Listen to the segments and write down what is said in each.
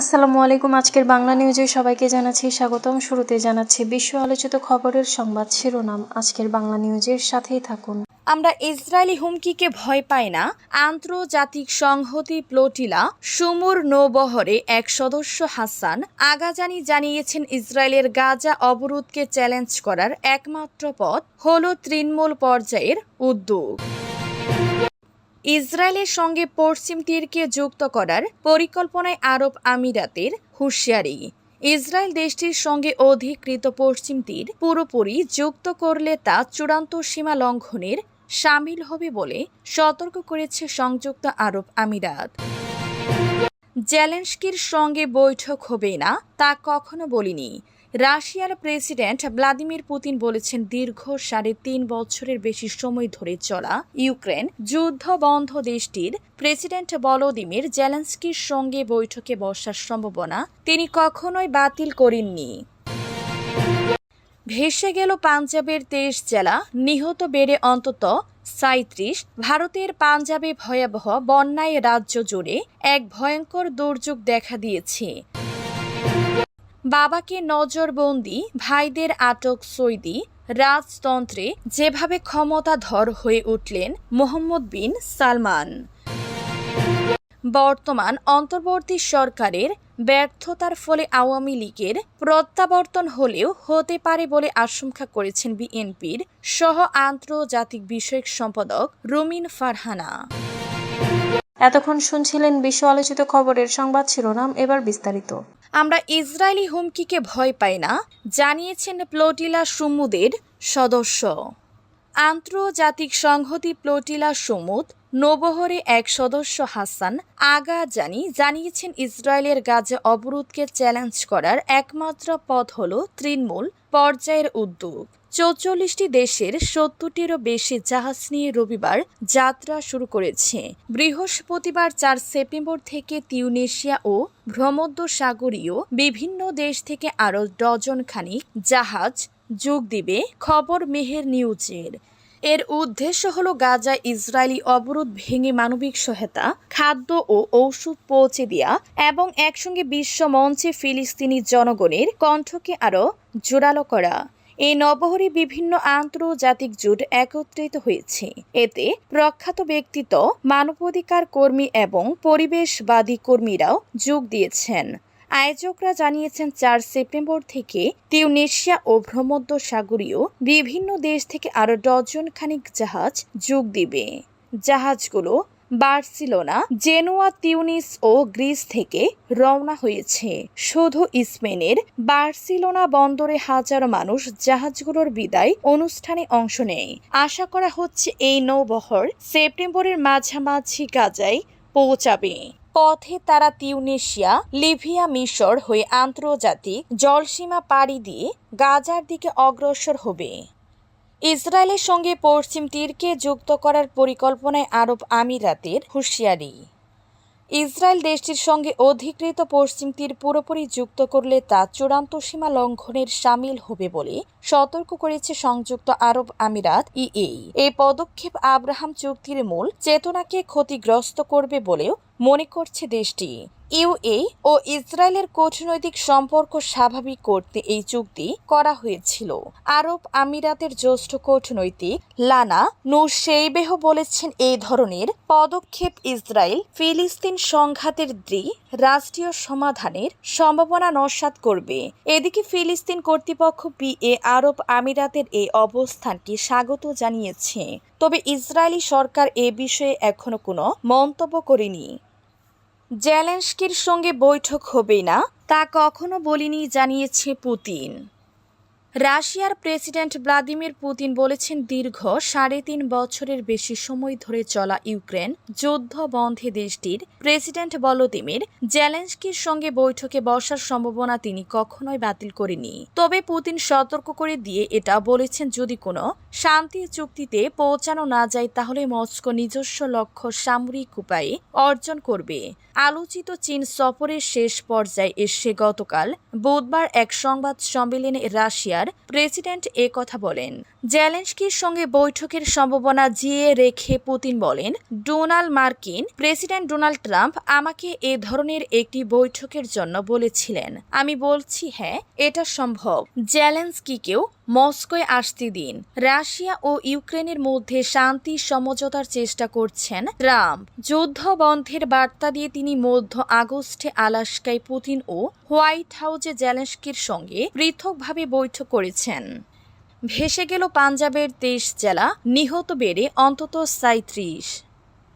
আসসালামু আলাইকুম, আজকের বাংলা নিউজে সবাইকে জানাচ্ছি স্বাগতম। শুরুতে জানাচ্ছি বিশ্ব আলোচিত খবরের সংবাদ শিরোনাম। আজকের বাংলা নিউজের সাথেই থাকুন। আমরা ইসরায়েলি হুমকিকে ভয় পাই না। আন্তর্জাতিক সংহতি প্লোটিলা সুমুর নৌবহরে এক সদস্য হাসান, আগাজানি জানিয়েছেন ইসরায়েলের গাজা অবরোধকে চ্যালেঞ্জ করার একমাত্র পথ হল তৃণমূল পর্যায়ের উদ্যোগ। ইসরায়েলের সঙ্গে পশ্চিম তীরকে যুক্ত করার পরিকল্পনায় আরব আমিরাতের হুঁশিয়ারি। ইসরায়েল দেশটির সঙ্গে অধিকৃত পশ্চিম তীর পুরোপুরি যুক্ত করলে তা চূড়ান্ত সীমা লঙ্ঘনের সামিল হবে বলে সতর্ক করেছে সংযুক্ত আরব আমিরাত। জেলেন্সকির সঙ্গে বৈঠক হবে না, তা কখনো বলিনি। রাশিয়ার প্রেসিডেন্ট ভ্লাদিমির পুতিন বলেছেন দীর্ঘ সাড়ে তিন বছরের বেশি সময় ধরে চলা ইউক্রেন যুদ্ধ বন্ধ দেশটির। প্রেসিডেন্ট ভলোদিমির জেলেন্সকির সঙ্গে বৈঠকে বসার সম্ভাবনা তিনি কখনোই বাতিল করেননি। ভেসে গেল পাঞ্জাবের তেইশ জেলা, নিহত বেড়ে অন্তত সাঁত্রিশ ভারতের পাঞ্জাবে ভয়াবহ বন্যায় রাজ্য জুড়ে এক ভয়ঙ্কর দুর্যোগ দেখা দিয়েছে। বাবাকে নজরবন্দি, ভাইদের আটক সৈদি, রাজতন্ত্রে যেভাবে ক্ষমতাধর হয়ে উঠলেন মোহাম্মদ বিন সালমান। বর্তমান অন্তর্বর্তী সরকারের ব্যর্থতার ফলে আওয়ামী লীগের প্রত্যাবর্তন হলেও হতে পারে বলে আশঙ্কা করেছেন বিএনপির সহ আন্তর্জাতিক বিষয়ক সম্পাদক রুমিন ফারহানা। এতক্ষণ শুনছিলেন বিশ্ব আলোচিত খবরের সংবাদ শিরোনাম এবার বিস্তারিত। আমরা ইসরায়েলি হুমকিকে ভয় পাই না জানিয়েছেন প্লোটিলা সুমুদের সদস্য। আন্তর্জাতিক সংহতি প্লোটিলা সুমুদ নৌবহরে এক সদস্য হাসান আগা জানি জানিয়েছেন ইসরায়েলের গাজা অবরোধকে চ্যালেঞ্জ করার একমাত্র পথ হল তৃণমূল পর্যায়ের উদ্যোগ। চৌচল্লিশটি দেশের সত্তরটিরও বেশি জাহাজ নিয়ে রবিবার যাত্রা শুরু করেছে। বৃহস্পতিবার চার সেপ্টেম্বর থেকে তিউনেশিয়া ও ভ্রমধ্য সাগরীয় বিভিন্ন দেশ থেকে আরও ডজন খানিক জাহাজ যোগ দিবে খবর মেহের নিউজের। এর উদ্দেশ্য হল গাজা ইসরায়েলি অবরোধ ভেঙে মানবিক সহায়তা, খাদ্য ও ঔষধ পৌঁছে দেওয়া এবং একসঙ্গে বিশ্ব মঞ্চে ফিলিস্তিনি জনগণের কণ্ঠকে আরও জোরালো করা। এই নবহরে বিভিন্ন আন্তর্জাতিক জোট একত্রিত হয়েছে। এতে প্রখ্যাত ব্যক্তিত্ব, মানবাধিকার কর্মী এবং পরিবেশবাদী কর্মীরাও যোগ দিয়েছেন। আয়োজকরা জানিয়েছেন, চার সেপ্টেম্বর থেকে তিউনেশিয়া ও ভ্রমধ্য সাগরীয় বিভিন্ন দেশ থেকে আরও ডজন খানিক জাহাজ যোগ দিবে। জাহাজগুলো বার্সিলোনা, জেনুয়া, তিউনিস ও গ্রিস থেকে রওনা হয়েছে। শুধু স্পেনের, বার্সিলোনা বন্দরে হাজারো মানুষ জাহাজগুলোর বিদায় অনুষ্ঠানে অংশ নেয়। আশা করা হচ্ছে এই নৌবহর সেপ্টেম্বরের মাঝামাঝি গাজায় পৌঁছাবে। পথে তারা তিউনেশিয়া, লিভিয়া মিশর হয়ে আন্তর্জাতিক জলসীমা পাড়ি দিয়ে গাজার দিকে অগ্রসর হবে। ইসরায়েলের সঙ্গে পশ্চিম তীরকে যুক্ত করার পরিকল্পনায় আরব আমিরাতের হুঁশিয়ারি। ইসরায়েল দেশটির সঙ্গে অধিকৃত পশ্চিম তীর পুরোপুরি যুক্ত করলে তা চূড়ান্ত সীমা লঙ্ঘনের সামিল হবে বলে সতর্ক করেছে সংযুক্ত আরব আমিরাত ইএ এই পদক্ষেপ আব্রাহাম চুক্তির মূল, চেতনাকে ক্ষতিগ্রস্ত করবে বলেও মনে করছে দেশটি। ইউএ ও ইসরায়েলের কূটনৈতিক সম্পর্ক স্বাভাবিক করতে এই চুক্তি করা হয়েছিল। আরব আমিরাতের জ্যেষ্ঠ কূটনৈতিক লানা নুসেইবেহ বলেছেন এই ধরনের পদক্ষেপ ইসরায়েল ফিলিস্তিন সংঘাতের দ্বি রাষ্ট্রীয় সমাধানের সম্ভাবনা নস্যাৎ করবে। এদিকে ফিলিস্তিন কর্তৃপক্ষ বিএ আরব আমিরাতের এই অবস্থানকে স্বাগত জানিয়েছে। তবে ইসরায়েলি সরকার এ বিষয়ে এখনও কোনো মন্তব্য করেনি। জেলেন্সকির সঙ্গে বৈঠক হবে না তা কখনো বলিনি জানিয়েছে পুতিন। রাশিয়ার প্রেসিডেন্ট ভ্লাদিমির পুতিন বলেছেন দীর্ঘ সাড়ে তিন বছরের বেশি সময় ধরে চলা ইউক্রেন যুদ্ধ বন্ধে দেশটির প্রেসিডেন্ট ভলোদিমির জেলেন্সকির সঙ্গে বৈঠকে বসার সম্ভাবনা তিনি কখনোই বাতিল করেনি তবে পুতিন সতর্ক করে দিয়ে এটা বলেছেন, যদি কোনো শান্তি চুক্তিতে পৌঁছানো না যায়, তাহলে মস্কো নিজস্ব লক্ষ্য সামরিক উপায়ে অর্জন করবে। আলোচিত চীন সফরের শেষ পর্যায়ে এসে গতকাল বুধবার এক সংবাদ সম্মেলনে রাশিয়ার রাশিয়ার প্রেসিডেন্ট এ কথা বলেন। জেলেন্সকির সঙ্গে বৈঠকের সম্ভাবনা জিয়ে রেখে পুতিন বলেন, ডোনাল্ড মার্কিন, প্রেসিডেন্ট ডোনাল্ড ট্রাম্প আমাকে এ ধরনের একটি বৈঠকের জন্য বলেছিলেন। আমি বলছি হ্যাঁ এটা সম্ভব। জেলেন্সকিকেও মস্কোয় আসতে দিন। রাশিয়া ও ইউক্রেনের মধ্যে শান্তি, সমঝোতার চেষ্টা করছেন ট্রাম্প। যুদ্ধ বন্ধের বার্তা দিয়ে তিনি মধ্য আগস্টে আলাস্কায় পুতিন ও হোয়াইট হাউসে জেলেন্সকির সঙ্গে পৃথকভাবে বৈঠক করেছেন। ভেসে গেল পাঞ্জাবের তেইশ জেলা, নিহত বেড়ে অন্তত সাঁত্রিশ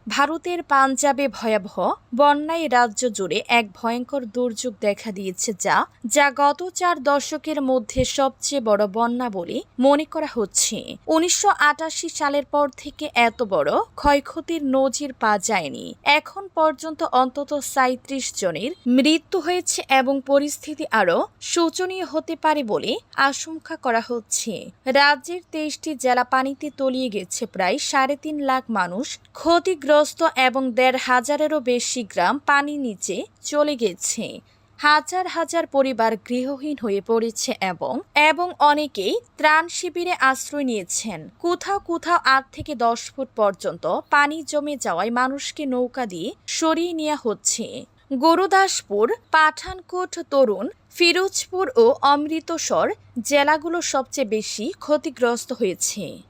ভারতের পাঞ্জাবে ভয়াবহ বন্যায় রাজ্য জুড়ে এক ভয়ঙ্কর দুর্যোগ দেখা দিয়েছে যা যা গত চার দশকের মধ্যে সবচেয়ে বড় বন্যা বলে মনে করা হচ্ছে। উনিশশো আটাশি সালের পর থেকে এত বড় ক্ষয়ক্ষতির নজির পাওয়া যায়নি। এখন পর্যন্ত অন্তত সাঁত্রিশ জনের মৃত্যু হয়েছে এবং পরিস্থিতি আরও শোচনীয় হতে পারে বলে আশঙ্কা করা হচ্ছে। রাজ্যের তেইশটি জেলা পানিতে তলিয়ে গেছে প্রায় সাড়ে তিন লাখ মানুষ। ক্ষতিগ্রস্ত এবং দেড় হাজারেরও বেশি গ্রাম পানি নিচে চলে গেছে। হাজার হাজার পরিবার গৃহহীন হয়ে পড়েছে এবং এবং অনেকেই ত্রাণ শিবিরে আশ্রয় নিয়েছেন। কোথাও কোথাও আট থেকে দশ ফুট পর্যন্ত পানি জমে যাওয়ায় মানুষকে নৌকা দিয়ে সরিয়ে নেওয়া হচ্ছে। গুরুদাসপুর, পাঠানকোট, তরুণ, ফিরোজপুর ও অমৃতসর জেলাগুলো সবচেয়ে বেশি ক্ষতিগ্রস্ত হয়েছে।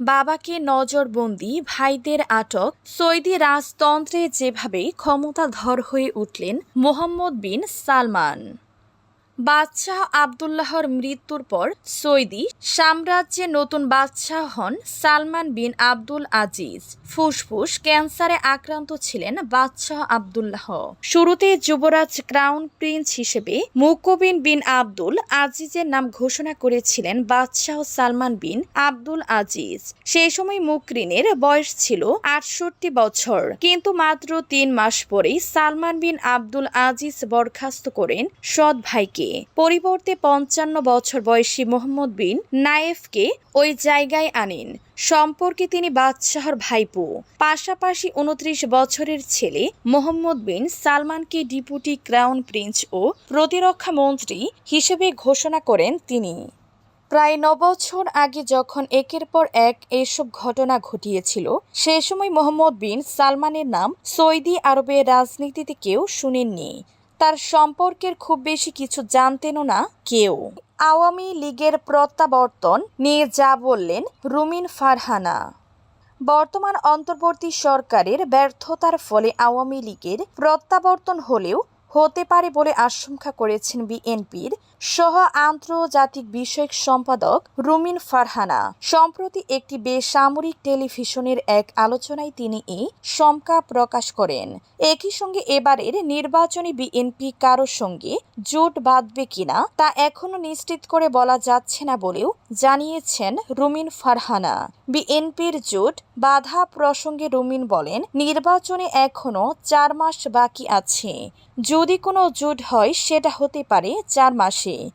বাবাকে নজরবন্দি ভাইদের আটক। সৌদি রাজতন্ত্রে যেভাবে ক্ষমতাধর হয়ে উঠলেন মোহাম্মদ বিন সালমান। বাদশাহ আবদুল্লাহর মৃত্যুর পর সৌদি সাম্রাজ্যে নতুন বাদশাহ হন সালমান বিন আব্দুল আজিজ। ফুসফুস ক্যান্সারে আক্রান্ত ছিলেন বাদশাহ আবদুল্লাহ। শুরুতে যুবরাজ ক্রাউন প্রিন্স হিসেবে মুকবিন বিন আব্দুল আজিজের নাম ঘোষণা করেছিলেন বাদশাহ সালমান বিন আব্দুল আজিজ। সেই সময় মুকরিনের বয়স ছিল আটষট্টি বছর। কিন্তু মাত্র তিন মাস পরেই সালমান বিন আব্দুল আজিজ বরখাস্ত করেন সৎ ভাইকে। পরিবর্তে পঞ্চান্ন বছর বয়সী মোহাম্মদ বিন নায়েফকে ওই জায়গায় আনেন। সম্পর্কে তিনি বাদশাহর ভাইপো। পাশাপাশি উনত্রিশ বছরের ছেলে মোহাম্মদ বিন সালমানকে ডিপুটি ক্রাউন প্রিন্স ও প্রতিরক্ষা মন্ত্রী হিসেবে ঘোষণা করেন তিনি। প্রায় নবছর আগে যখন একের পর এক এসব ঘটনা ঘটিয়েছিল, সে সময় মোহাম্মদ বিন সালমানের নাম সৌদি আরবের রাজনীতিতে কেউ শুনেননি। তার সম্পর্কের খুব বেশি কিছু জানতেনও না কেউ। আওয়ামী লীগের প্রত্যাবর্তন নিয়ে যা বললেন রুমিন ফারহানা। বর্তমান অন্তর্বর্তী সরকারের ব্যর্থতার ফলে আওয়ামী লীগের প্রত্যাবর্তন হলেও হতে পারে বলে আশঙ্কা করেছেন বিএনপির সহ আন্তর্জাতিক বিষয়ক সম্পাদক রুমিন ফারহানা। সম্প্রতি একটি বেসামরিক টেলিভিশনের এক আলোচনায় তিনি এই শঙ্কা প্রকাশ করেন। একই সঙ্গে এবারের নির্বাচনী বিএনপি কারও সঙ্গে জোট বাঁধবে কিনা তা এখনও নিশ্চিত করে বলা যাচ্ছে না বলেও জানিয়েছেন রুমিন ফারহানা। বিএনপির জোট বাধা প্রসঙ্গে রুমিন বলেন, নির্বাচনে এখনও চার মাস বাকি আছে। যদি কোনো জোট হয়, সেটা হতে পারে চার মাসে। 것이